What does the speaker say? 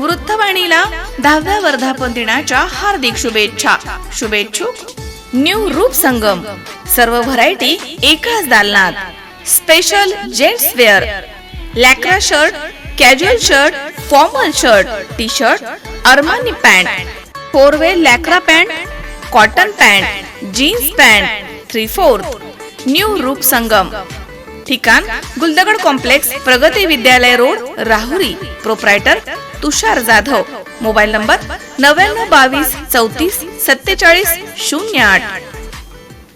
वृत्तवाणीला दहाव्या वर्धापन दिनाच्या हार्दिक शुभेच्छा. शुभेच्छुक न्यू रूप संगम. सर्व व्हरायटी एकाच दालनात. Special gents wear. Lycra shirt casual shirt formal shirt T shirt Armani pant. Four way Lycra pant cotton pant jeans pant three fourth. New Roop Sangam. ठिकाण Guldagad complex Pragati Vidyalaya road Rahuri. Proprietor Tushar Jadhav. Mobile number नव्याण्णव बावीस चौतीस सत्तेचाळीस शून्य आठ.